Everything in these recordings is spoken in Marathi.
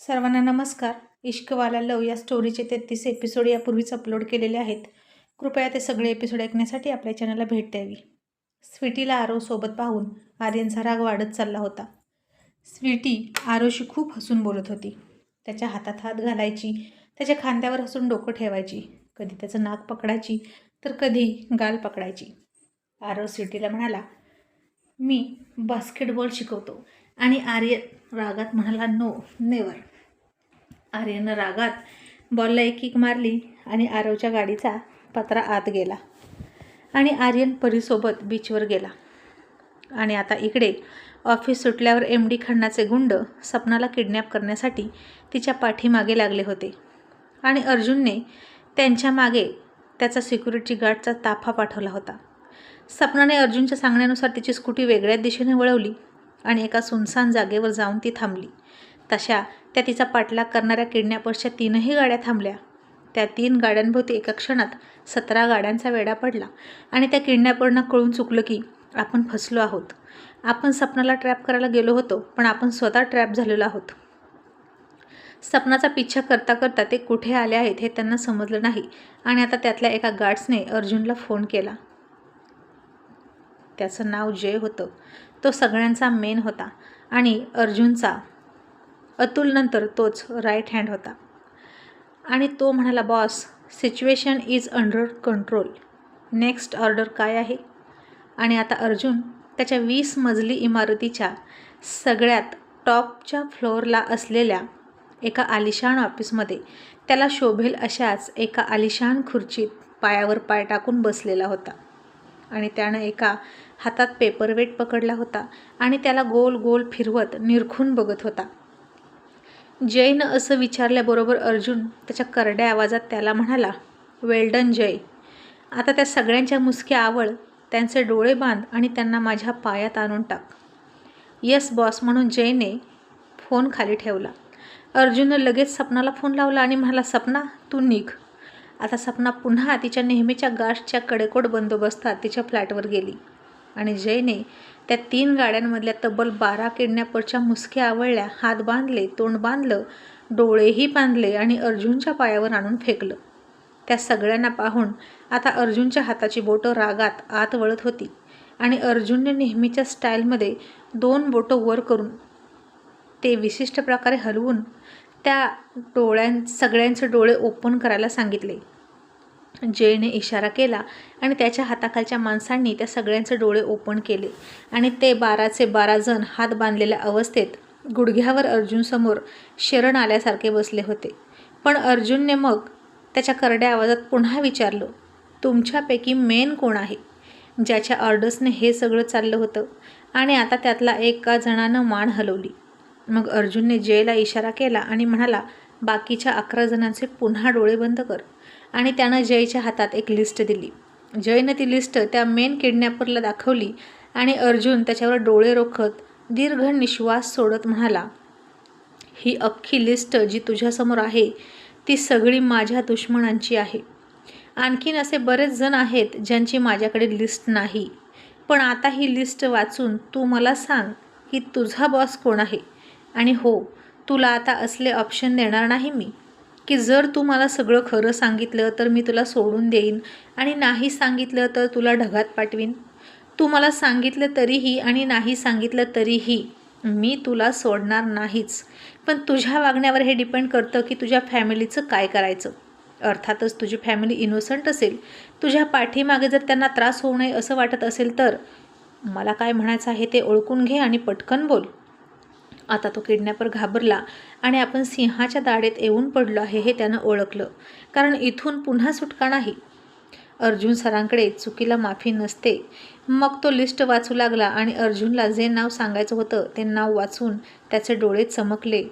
सर्वांना नमस्कार. इश्कवाला लव या स्टोरीचे तेहतीस एपिसोड यापूर्वीच अपलोड केलेले आहेत. कृपया ते सगळे एपिसोड ऐकण्यासाठी आपल्या चॅनलला भेट द्यावी. स्वीटीला आरोसोबत पाहून आर्यनचा राग वाढत चालला होता. स्वीटी आरोशी खूप हसून बोलत होती. त्याच्या हातात हात घालायची त्याच्या खांद्यावर हसून डोकं ठेवायची कधी त्याचं नाक पकडायची तर कधी गाल पकडायची. आरो स्वीटीला म्हणाला मी बास्केटबॉल शिकवतो. आणि आर्यन रागात म्हणाला नो नेवर आर्यनं रागात बॉलला एक किक मारली आणि आरवच्या गाडीचा पत्रा आत गेला. आणि आर्यन परीसोबत बीचवर गेला. आणि आता इकडे ऑफिस सुटल्यावर एम डी खन्नाचे गुंड सपनाला किडनॅप करण्यासाठी तिच्या पाठीमागे लागले होते. आणि अर्जुनने त्यांच्या मागे त्याचा सिक्युरिटी गार्डचा ताफा पाठवला होता. सपनाने अर्जुनच्या सांगण्यानुसार तिची स्कूटी वेगळ्या दिशेने वळवली. आणि एका सुनसान जागेवर जाऊन ती थांबली. तशा त्या तिचा पाठलाग करणाऱ्या किडनॅपर्सच्या तीनही गाड्या थांबल्या. त्या तीन गाड्यांभोवती एका क्षणात सतरा गाड्यांचा वेढा पडला आणि त्या किडनॅपरना कळून चुकलं की आपण फसलो आहोत. आपण सपनाला ट्रॅप करायला गेलो होतो पण आपण स्वतः ट्रॅप झालेलो आहोत. सपनाचा पिच्छा करता करता ते कुठे आले आहेत हे त्यांना समजलं नाही आणि आता त्यातल्या एका गार्ड्सने अर्जुनला फोन केला. त्याचं नाव जय होतं तो सगळ्यांचा मेन होता आणि अर्जुनचा अतुलनंतर तोच राईट हँड होता. आणि तो म्हणाला boss situation is under control next order काय आहे? आणि आता अर्जुन त्याच्या वीस मजली इमारतीच्या सगळ्यात टॉपच्या फ्लोअरला असलेल्या एका आलिशान ऑफिसमध्ये त्याला शोभेल अशाच एका आलिशान खुर्चीत पायावर पाय टाकून बसलेला होता. आणि त्यानं एका हातात पेपरवेट पकडला होता आणि त्याला गोल गोल फिरवत निरखून बघत होता. जयनं असं विचारल्याबरोबर अर्जुन त्याच्या करड्या आवाजात त्याला म्हणाला वेल्डन जय. आता त्या सगळ्यांच्या मुसक्या आवळ त्यांचे डोळे बांध आणि त्यांना माझ्या पायात आणून टाक. यस बॉस म्हणून जयने फोन खाली ठेवला. अर्जुननं लगेच सपनाला फोन लावला आणि म्हणाला सपना तू निघ. आता सपना पुन्हा तिच्या नेहमीच्या गाठच्या कडेकोट बंदोबस्तात तिच्या फ्लॅटवर गेली. आणि जयने त्या तीन गाड्यांमधल्या तब्बल बारा किडनॅपरच्या मुसक्या आवळल्या हात बांधले तोंड बांधलं डोळेही बांधले आणि अर्जुनच्या पायावर आणून फेकलं. त्या सगळ्यांना पाहून आता अर्जुनच्या हाताची बोटं रागात आत वळत होती आणि अर्जुनने नेहमीच्या स्टाईलमध्ये दोन बोटं वर करून ते विशिष्ट प्रकारे हलवून त्या डोळ्यां सगळ्यांचे डोळे ओपन करायला सांगितले. जयने इशारा केला आणि त्याच्या हाताखालच्या माणसांनी त्या सगळ्यांचे डोळे ओपन केले आणि ते बाराचे बारा जण हात बांधलेल्या अवस्थेत गुडघ्यावर अर्जुनसमोर शरण आल्यासारखे बसले होते. पण अर्जुनने मग त्याच्या करड्या आवाजात पुन्हा विचारलं तुमच्यापैकी मेन कोण आहे? ज्याच्या ऑर्डर्सने हे सगळं चाललं होतं आणि आता त्यातला एका जणानं मान हलवली. मग अर्जुनने जयला इशारा केला आणि म्हणाला बाकीच्या अकरा जणांचे पुन्हा डोळे बंद कर. आणि त्यानं जयच्या हातात एक लिस्ट दिली. जयनं ती लिस्ट त्या मेन किडनॅपरला दाखवली आणि अर्जुन त्याच्यावर डोळे रोखत दीर्घ निश्वास सोडत म्हणाला ही अख्खी लिस्ट जी तुझ्यासमोर आहे ती सगळी माझ्या दुश्मनांची आहे. आणखीन असे बरेच जण आहेत ज्यांची माझ्याकडे लिस्ट नाही. पण आता ही लिस्ट वाचून तू मला सांग की तुझा बॉस कोण आहे? आणि हो तुला आता असले ऑप्शन देणार नाही मी की जर तू मला सगळं खरं सांगितलं तर मी तुला सोडून देईन आणि नाही सांगितलं तर तुला ढगात पाठवीन. तू मला सांगितलं तरीही आणि नाही सांगितलं तरीही मी तुला सोडणार नाहीच. पण तुझ्या वागण्यावर हे डिपेंड करतं की तुझ्या फॅमिलीचं काय करायचं. अर्थातच तुझी फॅमिली इनोसंट असेल तुझ्या पाठीमागे जर त्यांना त्रास होऊ नये असं वाटत असेल तर मला काय म्हणायचं आहे ते ओळखून घे आणि पटकन बोल. आता तो किडनॅपर घाबरला आणि आपण सिंहाच्या दाढेत येऊन पडलो आहे हे त्यानं ओळखलं. कारण इथून पुन्हा सुटका नाही. अर्जुन सरांकडे चुकीला माफी नसते. मग तो लिस्ट वाचू लागला आणि अर्जुनला जे नाव सांगायचं होतं ते नाव वाचून त्याचे डोळे चमकले.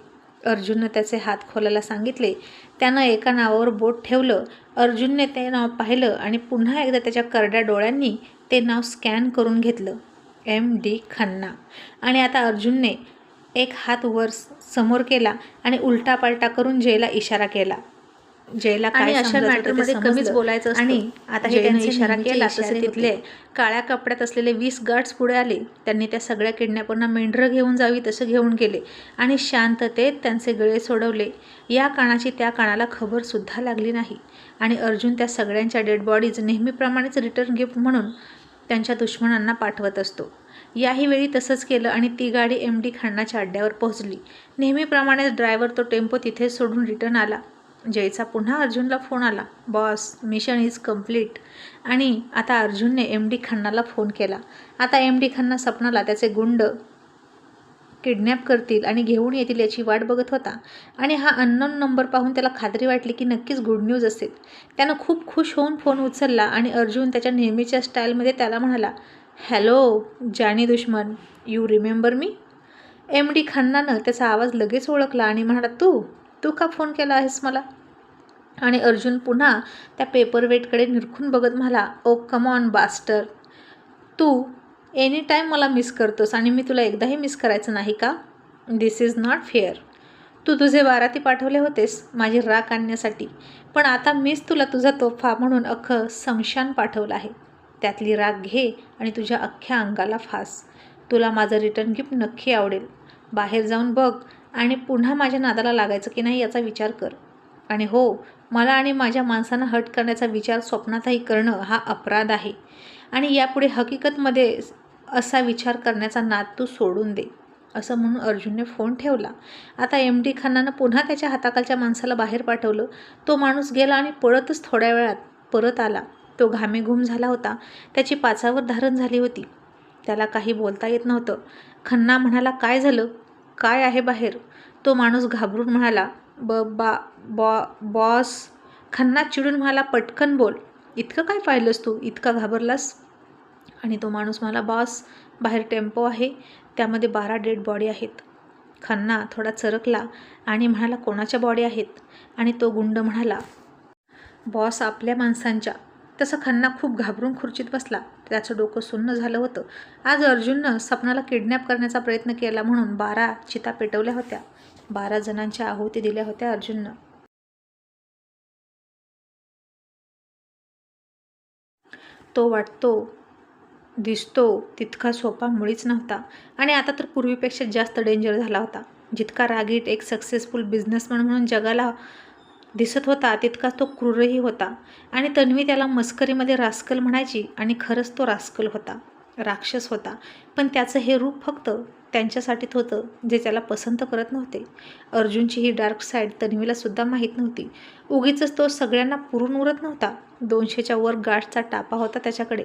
अर्जुननं त्याचे हात खोलायला सांगितले. त्यानं एका नावावर बोट ठेवलं. अर्जुनने ते नाव पाहिलं आणि पुन्हा एकदा त्याच्या करड्या डोळ्यांनी ते नाव स्कॅन करून घेतलं. M D Khanna. आणि आता अर्जुनने एक हात वर समोर केला आणि उलटा पालटा करून जयला इशारा केला. जयला काय अशा मॅटरमध्ये. कमीच बोलायचं. आणि आता हे त्यांनी इशारा केला तसे तिथले काळ्या कपड्यात असलेले वीस गार्ड्स पुढे आले. त्यांनी त्या सगळ्या किडनॅपरना मेंढरं घेऊन जावी तसं घेऊन गेले. आणि शांततेत त्यांचे गळे सोडवले. या कानाची त्या कानाला खबरसुद्धा लागली नाही. आणि अर्जुन त्या सगळ्यांच्या डेड बॉडीज नेहमीप्रमाणेच रिटर्न गिफ्ट म्हणून त्यांच्या दुश्मनांना पाठवत असतो. याही वेळी तसंच केलं आणि ती गाडी एम डी खन्नाच्या अड्ड्यावर पोहोचली. नेहमीप्रमाणेच ड्रायव्हर तो टेम्पो तिथे सोडून रिटर्न आला. जयचा पुन्हा अर्जुनला फोन आला. बॉस मिशन इज कंप्लीट आणि आता अर्जुनने एम डी खन्नाला फोन केला. आता एम डी खन्ना सपनाला त्याचे गुंड किडनॅप करतील आणि घेऊन येतील याची वाट बघत होता. आणि हा अननोन नंबर पाहून त्याला खात्री वाटली की नक्कीच गुड न्यूज असेल. त्यानं खूप खुश होऊन फोन उचलला आणि अर्जुन त्याच्या नेहमीच्या स्टाईलमध्ये त्याला म्हणाला हॅलो जानी दुश्मन you remember me? M D खन्नानं त्याचा आवाज लगेच ओळखला आणि म्हणाला तू तू का फोन केला आहेस मला? आणि अर्जुन पुन्हा त्या पेपरवेटकडे निरखून बघत म्हणाला ओ कम ऑन बास्टर तू एनी टाईम मला मिस करतोस आणि मी तुला एकदाही मिस करायचं नाही का? दिस इज नॉट फेअर तू तुझे बाराती पाठवले होतेस माझी राख आणण्यासाठी पण आता मीच तुला तुझा तोफा म्हणून अख्खं समशान पाठवलं आहे. त्यातली राग घे आणि तुझ्या अख्ख्या अंगाला फास. तुला माझं रिटर्न गिफ्ट नक्की आवडेल. बाहेर जाऊन बघ आणि पुन्हा माझ्या नादाला लागायचं की नाही याचा विचार कर. आणि हो मला आणि माझ्या माणसांना हट करण्याचा विचार स्वप्नातही करणं हा अपराध आहे. आणि यापुढे हकीकतमध्ये असा विचार करण्याचा नाद तू सोडून दे असं म्हणून अर्जुनने फोन ठेवला. आता एम डी खन्नानं पुन्हा त्याच्या हाताखालच्या माणसाला बाहेर पाठवलं. तो माणूस गेला आणि पळतच थोड्या वेळात परत आला. तो घामेघूम झाला होता. त्याची पाचावर धारण झाली होती. त्याला काही बोलता येत नव्हतं. खन्ना म्हणाला काय झालं? काय आहे बाहेर? तो माणूस घाबरून म्हणाला ब बा बॉ बॉस. खन्ना चिडून म्हणाला पटकन बोल. इतकं काय पाहिलंस तू? इतका घाबरलास? आणि तो माणूस म्हणाला बॉस बाहेर टेम्पो आहे. त्यामध्ये बारा डेड बॉडी आहेत. खन्ना थोडा चरकला आणि म्हणाला कोणाच्या बॉडी आहेत? आणि तो गुंड म्हणाला बॉस आपल्या माणसांच्या. तसं खन्ना खूप घाबरून खुर्चीत बसला. त्याचं डोकं सुन्न झालं होतं. आज अर्जुननं सपनाला किडनॅप करण्याचा प्रयत्न केला म्हणून बारा चिता पेटवल्या होत्या. बारा जणांच्या आहुती दिल्या होत्या अर्जुननं. तो वाटतो दिसतो तितका सोपा मुळीच नव्हता. आणि आता तर पूर्वीपेक्षा जास्त डेंजर झाला होता. जितका रागीट एक सक्सेसफुल बिझनेसमॅन म्हणून जगाला दिसत होता तितकाच तो क्रूरही होता. आणि तन्वी त्याला मस्करीमध्ये रास्कल म्हणायची आणि खरंच तो रास्कल होता राक्षस होता. पण त्याचं हे रूप फक्त त्यांच्यासाठीच होतं जे त्याला पसंत करत नव्हते. अर्जुनची ही डार्क साईड तन्वीला सुद्धा माहीत नव्हती. उगीच तो सगळ्यांना पुरून उरत नव्हता. दोनशेच्या वर गाठचा टापा होता त्याच्याकडे.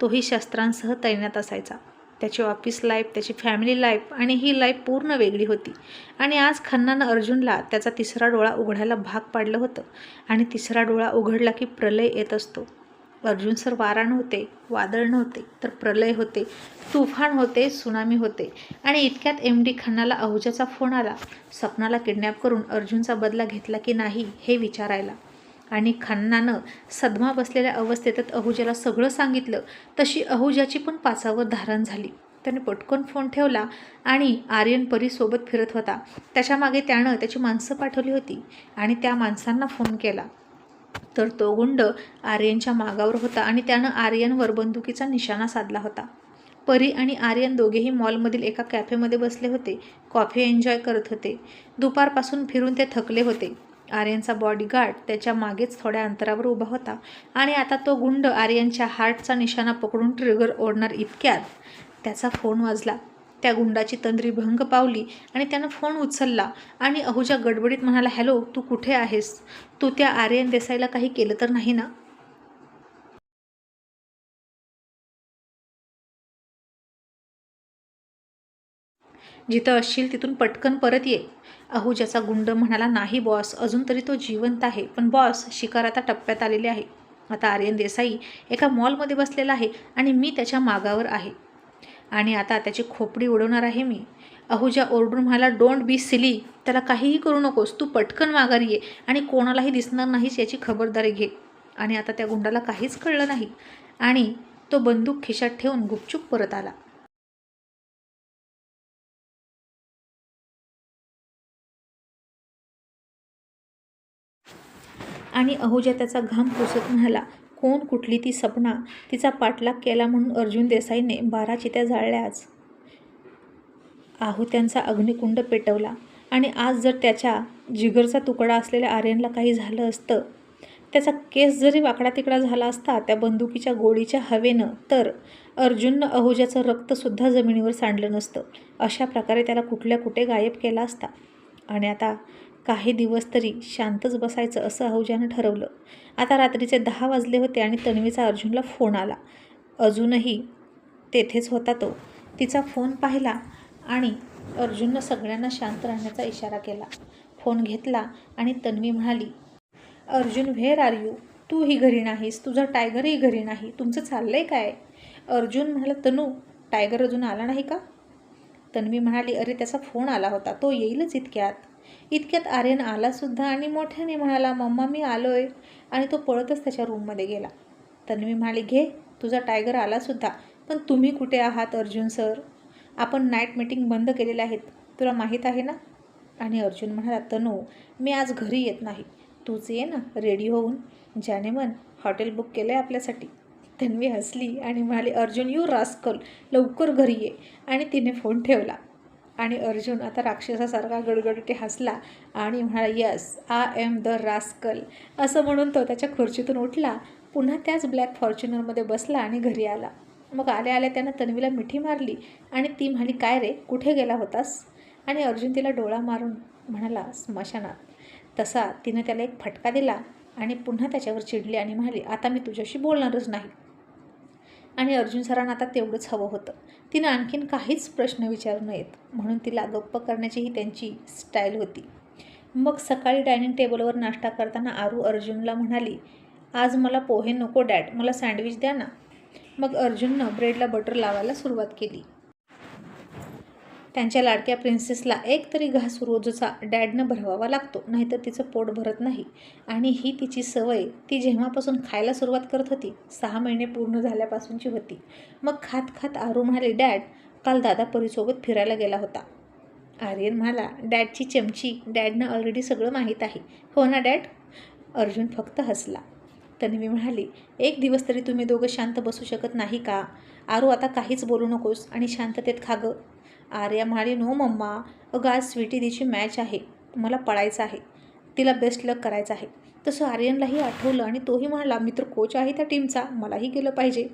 तोही शस्त्रांसह तैनात असायचा. त्याची ऑफिस लाईफ त्याची फॅमिली लाईफ आणि ही लाईफ पूर्ण वेगळी होती. आणि आज खन्नानं अर्जुनला त्याचा तिसरा डोळा उघडायला भाग पाडलं होतं. आणि तिसरा डोळा उघडला की प्रलय येत असतो. अर्जुन सर वारा नव्हते वादळ नव्हते तर प्रलय होते तुफान होते सुनामी होते. आणि इतक्यात एम डी खन्नाला अहुजाचा फोन आला. सपनाला किडनॅप करून अर्जुनचा बदला घेतला की नाही हे विचारायला. आणि खन्नानं सदमा बसलेल्या अवस्थेतच अहुजाला सगळं सांगितलं. तशी अहुजाची पण पाचावर धारण झाली. त्याने पटकन फोन ठेवला आणि आर्यन परीसोबत फिरत होता. त्याच्यामागे त्यानं त्याची माणसं पाठवली होती आणि त्या माणसांना फोन केला. तर तो गुंड आर्यनच्या मागावर होता आणि त्यानं आर्यनवर बंदुकीचा निशाणा साधला होता. परी आणि आर्यन दोघेही मॉलमधील एका कॅफेमध्ये बसले होते. कॉफी एन्जॉय करत होते. दुपारपासून फिरून ते थकले होते. आर्यनचा बॉडीगार्ड त्याच्या मागेच थोड्या अंतरावर उभा होता. आणि आता तो गुंड आर्यनच्या हार्टचा निशाणा पकडून ट्रिगर ओढणार इतक्यात. त्याचा फोन वाजला. त्या गुंडाची तंद्री भंग पावली आणि त्यानं फोन उचलला. आणि अहुजा गडबडीत म्हणाला हॅलो तू कुठे आहेस? तू त्या आर्यन देसाईला काही केलं तर नाही ना? जिथं असशील तिथून पटकन परत ये. अहुजाचा गुंड म्हणाला नाही बॉस अजून तरी तो जिवंत आहे. पण बॉस शिकार आता टप्प्यात आलेले आहे. आता आर्यन देसाई एका मॉलमध्ये बसलेला आहे आणि मी त्याच्या मागावर आहे. आणि आता त्याची खोपडी उडवणार आहे मी. अहुजा ओरडून म्हणाला डोंट बी सिली त्याला काहीही करू नकोस तू पटकन माघारी ये आणि कोणालाही दिसणार नाहीस याची खबरदारी घे. आणि आता त्या गुंडाला काहीच कळलं नाही. आणि तो बंदूक खिशात ठेवून गुपचूप परत आला. आणि अहुजा त्याचा घाम पुसत म्हणाला कोण कुठली ती सपना? तिचा पाठलाग केला म्हणून अर्जुन देसाईने बारा चित्या जाळल्याच आहुत्यांचा अग्निकुंड पेटवला. आणि आज जर त्याच्या जिगरचा तुकडा असलेल्या आर्यनला काही झालं असतं त्याचा केस जरी वाकडा तिकडा झाला असता त्या बंदुकीच्या गोळीच्या हवेनं तर अर्जुननं अहुजाचं रक्तसुद्धा जमिनीवर सांडलं नसतं. अशा प्रकारे त्याला कुठल्या कुठे गायब केला असता. आणि आता काही दिवस तरी शांतच बसायचं असं आहुजानं ठरवलं. आता रात्रीचे दहा वाजले होते आणि तन्वीचा अर्जुनला फोन आला. अजूनही तेथेच होता तो. तिचा फोन पाहिला आणि अर्जुननं सगळ्यांना शांत राहण्याचा इशारा केला. फोन घेतला आणि तन्वी म्हणाली अर्जुन व्हेर आर यू तूही घरी नाहीस. तुझा टायगरही घरी नाही. तुमचं चाललंय काय? अर्जुन म्हणाला तनू टायगर अजून आला नाही का? तन्वी म्हणाली अरे त्याचा फोन आला होता. तो येईलच इतक्यात. इतक्यात आर्यन आलासुद्धा आणि मोठ्याने म्हणाला मम्मा मी आलोय. आणि तो पळतच त्याच्या रूममध्ये गेला. तन्वी म्हणाली घे तुझा टायगर आलासुद्धा पण तुम्ही कुठे आहात अर्जुन सर? आपण नाईट मीटिंग बंद केलेल्या आहेत तुला माहीत आहे ना? आणि अर्जुन म्हणाला तनू मी आज घरी येत नाही. तूच ये ना रेडी होऊन. ज्याने मन हॉटेल बुक केलं आहे आपल्यासाठी. तन्वी हसली आणि म्हणाली अर्जुन यू रास्कल लवकर घरी ये. आणि तिने फोन ठेवला. आणि अर्जुन आता राक्षसासारखा गडगडटे हसला आणि म्हणाला yes I am the rascal असं म्हणून तो त्याच्या खुर्चीतून उठला पुन्हा त्याच ब्लॅक फॉर्च्युनरमध्ये बसला आणि घरी आला. मग आल्या आल्या त्यानं तन्वीला मिठी मारली आणि ती म्हणाली काय रे कुठे गेला होतास? आणि अर्जुन तिला डोळा मारून म्हणाला स्मशानात. तसा तिनं त्याला एक फटका दिला आणि पुन्हा त्याच्यावर चिडली आणि म्हणाली आता मी तुझ्याशी बोलणारच नाही. आणि अर्जुन सरांना आता तेवढंच हवं होतं. तिनं आणखीन काहीच प्रश्न विचारू नयेत म्हणून तिला गप्प करण्याचीही त्यांची स्टाईल होती. मग सकाळी डायनिंग टेबलवर नाश्ता करताना आरू अर्जुनला म्हणाली आज मला पोहे नको डॅड. मला सँडविच द्या ना. मग अर्जुननं ब्रेडला बटर लावायला सुरुवात केली. त्यांच्या लाडक्या प्रिन्सेसला एक तरी घास रोजचा डॅडनं भरवावा लागतो नाहीतर तिचं पोट भरत नाही. आणि ही तिची सवय ती जेव्हापासून खायला सुरुवात करत होती सहा महिने पूर्ण झाल्यापासूनची होती. मग खात खात आरू म्हणाले डॅड काल दादा परीसोबत फिरायला गेला होता. आर्यन म्हणाला डॅडची चमची डॅडनं ऑलरेडी सगळं माहीत आहे. हो ना डॅड? अर्जुन फक्त हसला. तन्वी म्हणाली एक दिवस तरी तुम्ही दोघं शांत बसू शकत नाही का? आरू आता काहीच बोलू नकोस आणि शांततेत खागं आर्या म्हणाली नो मम्मा अगं आज स्वीटी दिची मॅच आहे मला पळायचं आहे तिला बेस्ट लक करायचं आहे. तसं आर्यनलाही आठवलं आणि तोही म्हणाला मी तर कोच आहे त्या टीमचा मलाही गेलं पाहिजे.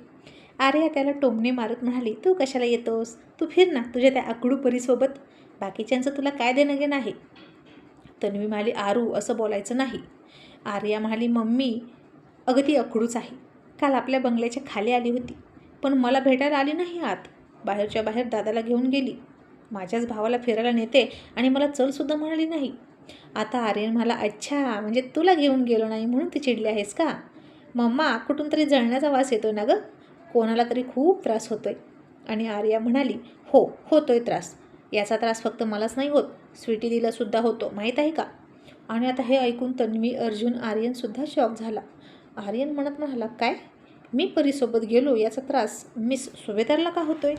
आर्या त्याला टोमणे मारत म्हणाली तू कशाला येतोस? तू फिर ना तुझ्या त्या आकडू परीसोबत. बाकीच्यांचं तुला काय देणं घेणं आहे? तन्वी म्हणाली आरू असं बोलायचं नाही. आर्या म्हणाली मम्मी अगं ती अकडूच आहे. काल आपल्या बंगल्याच्या खाली आली होती पण मला भेटायला आली नाही आत. बाहेरच्या बाहेर दादाला घेऊन गेली. माझ्याच भावाला फिरायला नेते आणि मला चलसुद्धा म्हणाली नाही. आता आर्यन मला अच्छा म्हणजे तुला घेऊन गेलो नाही म्हणून ती चिडली आहेस का? मम्मा कुठून तरी जळण्याचा वास येतो ना गं. कोणाला तरी खूप त्रास होतोय. आणि आर्या म्हणाली हो होतोय त्रास. याचा त्रास फक्त मलाच नाही होत. स्वीटी दिलासुद्धा होतो. माहीत आहे का? आणि आता हे ऐकून तन्वी अर्जुन आर्यनसुद्धा शॉक झाला. आर्यन म्हणत म्हणाला काय? मी परीसोबत गेलो याचा त्रास मिस सुभेदारला का होतोय?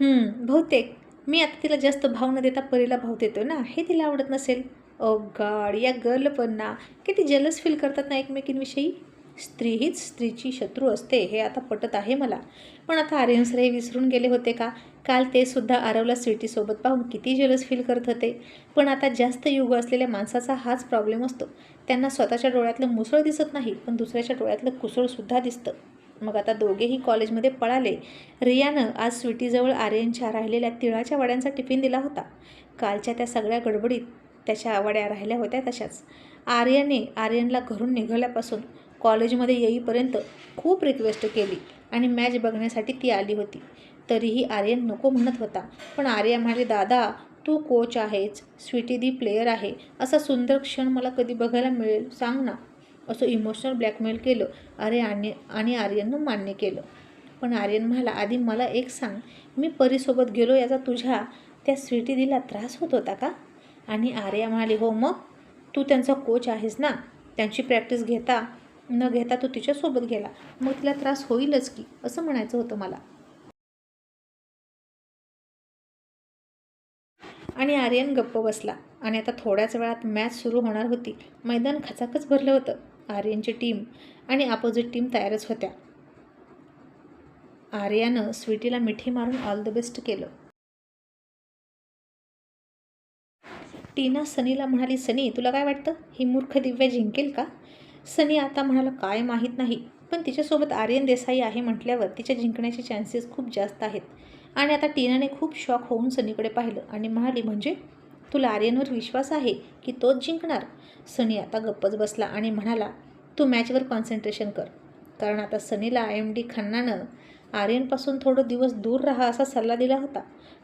बहुतेक. मी आता तिला जास्त भाव न देता परीला भाव देतोय ना हे तिला आवडत नसेल. ओ गाड या गर्ल पण ना किती जलस फील करतात ना एकमेकींविषयी? स्त्री हीच स्त्रीची शत्रू असते हे आता पटत आहे मला. पण आता आर्यनसर हे विसरून गेले होते का? काल ते सुद्धा आरवला स्वीटीसोबत पाहून किती जलस फील करत होते. पण आता जास्त युग असलेल्या माणसाचा हाच प्रॉब्लेम असतो. त्यांना स्वतःच्या डोळ्यातलं मुसळ दिसत नाही पण दुसऱ्याच्या डोळ्यातलं कुसळसुद्धा दिसतं. मग आता दोघेही कॉलेजमध्ये पळाले. रियानं आज स्वीटीजवळ आर्यनच्या राहिलेल्या तिळाच्या वड्यांचा टिफिन दिला होता. कालच्या त्या सगळ्या गडबडीत त्याच्या वड्या राहिल्या होत्या तशाच. आर्यने आर्यनला घरून निघाल्यापासून कॉलेजमध्ये येईपर्यंत खूप रिक्वेस्ट केली आणि मॅच बघण्यासाठी ती आली होती. तरीही आर्यन नको म्हणत होता. पण आर्या म्हणाले दादा तू कोच आहेस स्वीटी दी प्लेयर आहे. असा सुंदर क्षण मला कधी बघायला मिळेल सांग ना. असं इमोशनल ब्लॅकमेल केलं अरे आणि आणि आर्यननं मान्य केलं. पण आर्यन म्हणाला आधी मला एक सांग मी परीसोबत गेलो याचा तुझ्या त्या स्वीटी दिला त्रास होत होता का? आणि आर्या म्हणाली हो मग? तू त्यांचा कोच आहेस ना. त्यांची प्रॅक्टिस घेता न घेता तो तिच्यासोबत गेला. मग तिला त्रास होईलच की असं म्हणायचं होतं मला. आणि आर्यन गप्प बसला. आणि आता थोड्याच वेळात मॅच सुरू होणार होती. मैदान खचाखच भरलं होतं. आर्यनची टीम आणि अपोजिट टीम तयारच होत्या. आर्यानं स्वीटीला मिठी मारून ऑल द बेस्ट केलं. टीना सनीला म्हणाली सनी तुला काय वाटतं? ही मूर्ख दिव्या जिंकेल का? सनी आता म्हणाला काय माहीत नाही. पण तिच्यासोबत आर्यन देसाई आहे म्हटल्यावर तिच्या जिंकण्याचे चान्सेस खूप जास्त आहेत. आणि आता टीनाने खूप शॉक होऊन सनीकडे पाहिलं आणि म्हणाली म्हणजे? तुला आर्यनवर विश्वास आहे की तोच जिंकणार? सनी आता गप्पच बसला आणि म्हणाला तू मॅचवर कॉन्सन्ट्रेशन कर. कारण आता सनीला आय एम डी खन्नानं आर्यनपासून थोडं दिवस दूर राहा असा सल्ला दिला होता.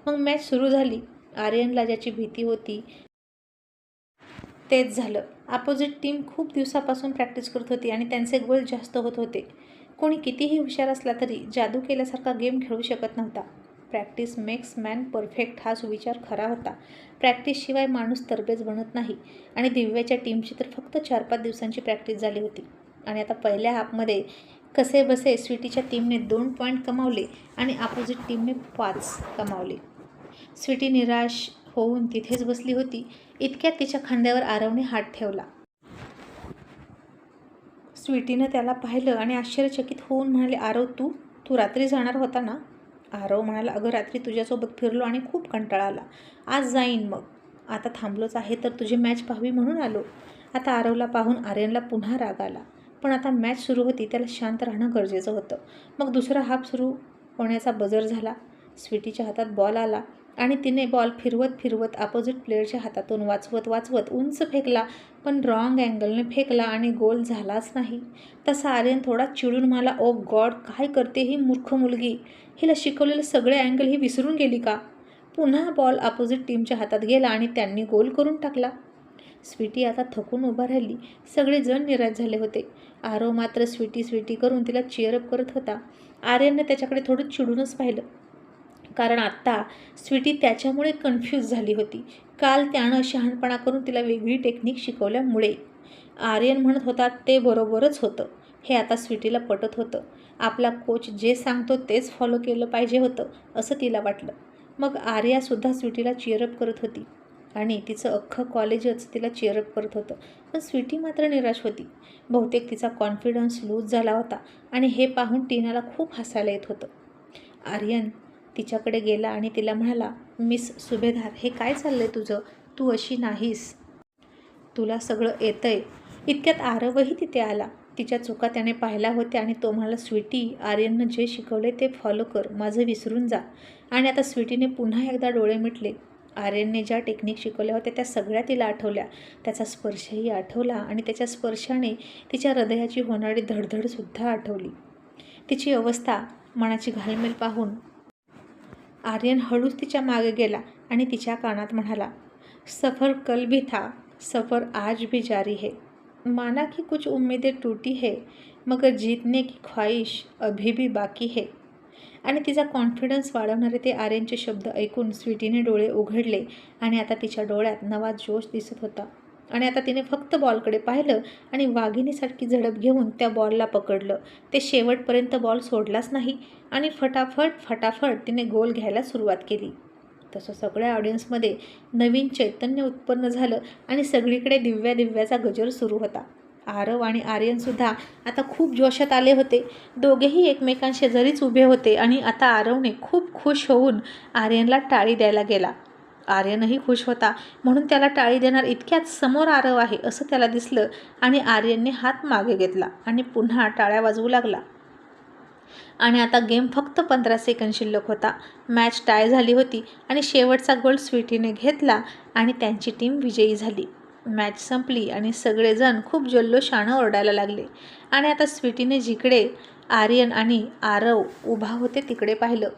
मग मॅच सुरू झाली. आर्यनला ज्याची भीती होती तेच झालं. अपोजिट टीम खूप दिवसापासून प्रॅक्टिस करत होती आणि त्यांचे गोल जास्त होत होते. कोणी कितीही हुशार असला तरी जादू केल्यासारखा गेम खेळू शकत नव्हता. प्रॅक्टिस मेक्स मॅन परफेक्ट हा सुविचार खरा होता. प्रॅक्टिसशिवाय माणूस तरबेज बनत नाही आणि दिव्याच्या टीमची तर फक्त चार पाच दिवसांची प्रॅक्टिस झाली होती. आणि आता पहिल्या हाफमध्ये कसे बसे स्वीटीच्या टीमने दोन पॉईंट कमावले आणि अपोजिट टीमने पाच कमावले. स्वीटी निराश होऊन तिथेच बसली होती. इतक्यात तिच्या खांद्यावर आरवने हात ठेवला. स्वीटीनं त्याला पाहिलं आणि आश्चर्यचकित होऊन म्हणाले आरव तू तू रात्री जाणार होता ना? आरव म्हणाला अगं रात्री तुझ्यासोबत फिरलो आणि खूप कंटाळा आला. आज जाईन मग. आता थांबलोच आहे तर तुझी मॅच पाहावी म्हणून आलो. आता आरवला पाहून आर्यनला पुन्हा राग आला. पण आता मॅच सुरू होती त्याला शांत राहणं गरजेचं होतं. मग दुसरा हाफ सुरू होण्याचा बजर झाला. स्वीटीच्या हातात बॉल आला. आणि तिने बॉल फिरवत फिरवत अपोजिट प्लेअरच्या हातातून वाचवत वाचवत उंच फेकला पण रॉंग अँगलने फेकला आणि गोल झालाच नाही. तसा आर्यन थोडा चिडून मला oh ओ गॉड काय करते ही मूर्ख मुलगी? हिला शिकवलेले सगळे अँगल ही विसरून गेली का? पुन्हा बॉल अपोजिट टीमच्या हातात गेला आणि त्यांनी गोल करून टाकला. स्वीटी आता थकून उभा राहिली. सगळेजण निराश झाले होते. आरो मात्र स्वीटी स्वीटी करून तिला चिअरअप करत होता. आर्यनने त्याच्याकडे थोडं चिडूनच पाहिलं. कारण आत्ता स्वीटी त्याच्यामुळे कन्फ्यूज झाली होती. काल त्यानं शहाणपणा करून तिला वेगळी टेक्निक शिकवल्यामुळे. आर्यन म्हणत होता ते बरोबरच होतं. हे आता स्वीटीला पटत होतं. आपला कोच जे सांगतो तेच फॉलो केलं पाहिजे होतं असं तिला वाटलं. मग आर्यासुद्धा स्वीटीला चिअरअप करत होती. आणि तिचं अख्खं कॉलेजच तिला चिअरअप करत होतं. पण स्वीटी मात्र निराश होती. बहुतेक तिचा कॉन्फिडन्स लूज झाला होता. आणि हे पाहून टीनाला खूप हसायला येत होतं. आर्यन तिच्याकडे गेला आणि तिला म्हणाला मिस सुभेदार हे काय चाललंय तुझं? तू अशी नाहीस. तुला सगळं येतंय. इतक्यात आरवही तिथे आला. तिच्या चुका त्याने पाहिल्या होत्या आणि तो म्हणाला स्वीटी आर्यननं जे शिकवले ते फॉलो कर माझं विसरून जा. आणि आता स्वीटीने पुन्हा एकदा डोळे मिटले. आर्यनने ज्या टेक्निक शिकवल्या होत्या त्या सगळ्या तिला आठवल्या. त्याचा स्पर्शही आठवला आणि त्याच्या स्पर्शाने तिच्या हृदयाची होणारी धडधडसुद्धा आठवली. तिची अवस्था मनाची घालमेल पाहून आर्यन हळूच तिच्यामागे गेला आणि तिच्या कानात म्हणाला सफ़र कल भी था सफ़र आज भी जारी है. माना की कुछ उम्मीदें टूटी है मगर जीतने की ख्वाहिश अभी भी बाकी है. आणि तिचा कॉन्फिडन्स वाढवणारे ते आर्यनचे शब्द ऐकून स्वीटीने डोळे उघडले आणि आता तिच्या डोळ्यात नवा जोश दिसत होता. आणि आता तिने फक्त बॉलकडे पाहिलं आणि वाघिणीसारखी झडप घेऊन त्या बॉलला पकडलं. ते शेवटपर्यंत बॉल सोडलाच नाही आणि फटाफट फटाफट तिने गोल घ्यायला सुरुवात केली. तसं सगळ्या ऑडियन्समध्ये नवीन चैतन्य उत्पन्न झालं आणि सगळीकडे दिव्या दिव्याचा गजर सुरू होता. आरव आणि आर्यनसुद्धा आता खूप जोशात आले होते. दोघेही एकमेकांशेजारीच उभे होते आणि आता आरवने खूप खुश होऊन आर्यनला टाळी द्यायला गेला. आर्यनही खुश होता. म्हणून त्याला टाळी देणार इतक्यात समोर आरव आहे असं त्याला दिसलं आणि आर्यनने हात मागे घेतला आणि पुन्हा टाळ्या वाजवू लागला. आणि आता गेम फक्त पंधरा सेकंद शिल्लक होता. मॅच टाय झाली होती आणि शेवटचा गोल स्वीटीने घेतला आणि त्यांची टीम विजयी झाली. मॅच संपली आणि सगळेजण खूप जल्लोषानं ओरडायला लागले. आणि आता स्वीटीने जिकडे आर्यन आणि आरव उभा होते तिकडे पाहिलं.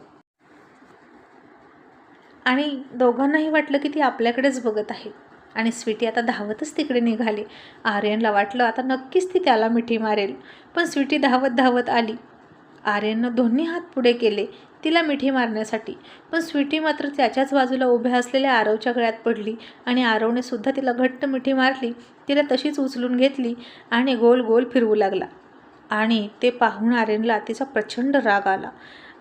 आणि दोघांनाही वाटलं की ती आपल्याकडेच बघत आहे. आणि स्वीटी आता धावतच तिकडे निघाली. आर्यनला वाटलं आता नक्कीच ती त्याला मिठी मारेल. पण स्वीटी धावत धावत आली. आर्यननं दोन्ही हात पुढे केले तिला मिठी मारण्यासाठी. पण स्वीटी मात्र त्याच्याच बाजूला उभ्या असलेल्या आरवच्या गळ्यात पडली आणि आरवने सुद्धा तिला घट्ट मिठी मारली तिला तशीच उचलून घेतली आणि गोल गोल फिरवू लागला. आणि ते पाहून आर्यनला तिचा प्रचंड राग आला.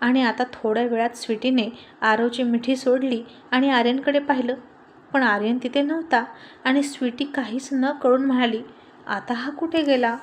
आणि आता थोड्या वेळात स्वीटीने आरवची मिठी सोडली आणि आर्यनकडे पाहिलं. पण आर्यन तिथे नव्हता आणि स्वीटी काहीच न कळून म्हणाली आता हा कुठे गेला?